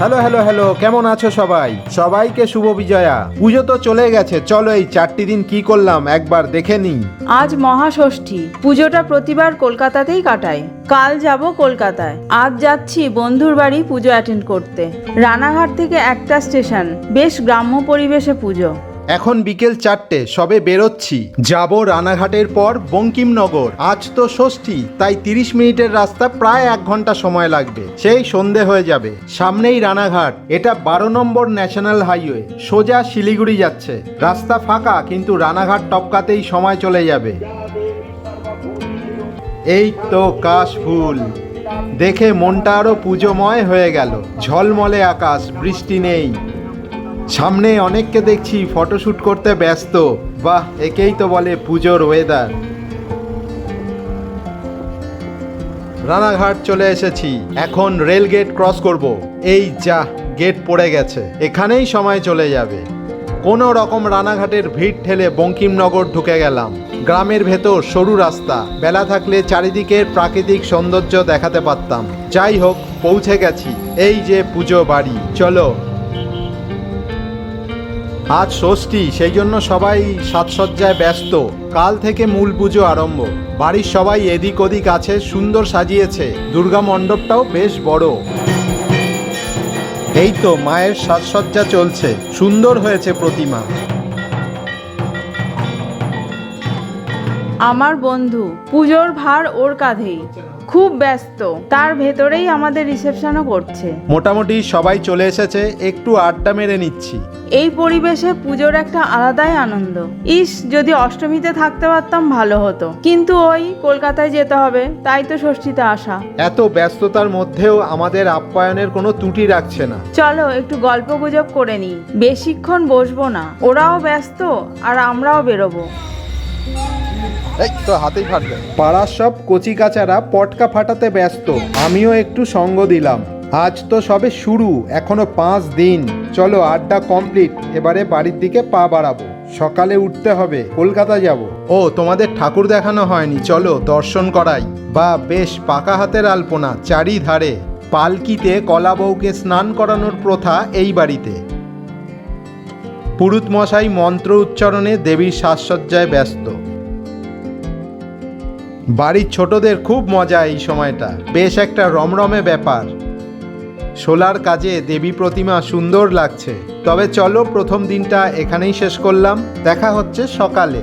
Hello hello hello, কেমন আছো সবাই? সবাইকে শুভ বিজয়া। পুজো তো চলে গেছে, চলো এই চারটি দিন কি করলাম একবার দেখে নি আজ মহাষষ্ঠী, পুজোটা প্রতিবার কলকাতাতেই কাটাই। কাল যাব কলকাতায়। আজ যাচ্ছি বন্ধুর বাড়ি পুজো অ্যাটেন্ড করতে। রানাঘাট থেকে একটা স্টেশন, বেশ গ্রাম্য পরিবেশে পুজো। এখন বিকেল চারটে, সবে বেরোচ্ছি। যাব রানাঘাটের পর বঙ্কিমনগর। আজ তো ষষ্ঠী, তাই তিরিশ মিনিটের রাস্তা প্রায় এক ঘণ্টা সময় লাগবে। সেই সন্ধে হয়ে যাবে। সামনেই রানাঘাট। এটা বারো নম্বর ন্যাশনাল হাইওয়ে। সোজা শিলিগুড়ি যাচ্ছে। রাস্তা ফাঁকা, কিন্তু রানাঘাট টপকাতেই সময় চলে যাবে। এই তো কাশ ফুল। দেখে মনটা আরও পুজোময় হয়ে গেল। ঝলমলে আকাশ, বৃষ্টি নেই। সামনে অনেককে দেখছি ফটোশ্যুট করতে ব্যস্ত। বাহ, একেই তো বলে পুজোর ওয়েদার রানাঘাট চলে এসেছি। এখন রেল গেট ক্রস করব। এই যা গেট পড়ে গেছে। এখানেই সময় চলে যাবে। কোনো রকম রানাঘাটের ভিড় ঠেলে বঙ্কিমনগর ঢুকে গেলাম। গ্রামের ভেতর সরু রাস্তা। বেলা থাকলে চারিদিকের প্রাকৃতিক সৌন্দর্য দেখাতে পারতাম। যাই হোক, পৌঁছে গেছি। এই যে পুজো বাড়ি। চলো আজ ষষ্ঠী, সেই জন্য সবাই সাজসজ্জায় ব্যস্ত। কাল থেকে মূল পুজো আরম্ভ। বাড়ির সবাই এদিক ওদিক আছে, সুন্দর সাজিয়েছে। দুর্গা মণ্ডপটাও বেশ বড়। এই তো মায়ের সাজসজ্জা চলছে। সুন্দর হয়েছে প্রতিমা। আমার বন্ধু। পুজোর ভার ওর কাঁধেই। খুব ব্যস্ত। তার ভেতরেই আমাদের রিসেপশনও করছে। মোটামুটি সবাই চলে এসেছে একটু আড্ডা মেরে নিচ্ছি। এই পরিবেশে পুজোর একটা আলাদাই আনন্দ। ইস যদি অষ্টমীতে থাকতে পারতাম ভালো হতো। কিন্তু ওই কলকাতায় যেতে হবে তাই তো ষষ্ঠীতে আসা। এত ব্যস্ততার মধ্যেও আমাদের আপ্যায়নের কোনো ত্রুটি রাখছে না। চলো একটু গল্প গুজব করে নিই। বেশিক্ষণ বসবো না। ওরাও ব্যস্ত আর আমরাও বেরোবো। হাতেই ফাটবে। পাড়ার সব কচি কাচারা পটকা ফাটাতে ব্যস্ত। আমিও একটু সঙ্গ দিলাম। আজ তো সবে শুরু, এখনও পাঁচ দিন। চলো আড্ডা কমপ্লিট, এবারে বাড়ির দিকে পা বাড়াবো। সকালে উঠতে হবে, কলকাতা যাব। ও, তোমাদের ঠাকুর দেখানো হয়নি, চলো দর্শন করাই। বা, বেশ, পাকা হাতের আলপনা, চারিধারে। পালকিতে কলা বউকে স্নান করানোর প্রথা এই বাড়িতে। পুরুত মশাই মন্ত্র উচ্চারণে দেবীর সাজসজ্জায় ব্যস্ত। বাড়ির ছোটদের খুব মজা এই সময়টা। বেশ একটা রমরমে ব্যাপার। সোলার কাজে দেবী প্রতিমা সুন্দর লাগছে। তবে চলো প্রথম দিনটা এখানেই শেষ করলাম। দেখা হচ্ছে সকালে।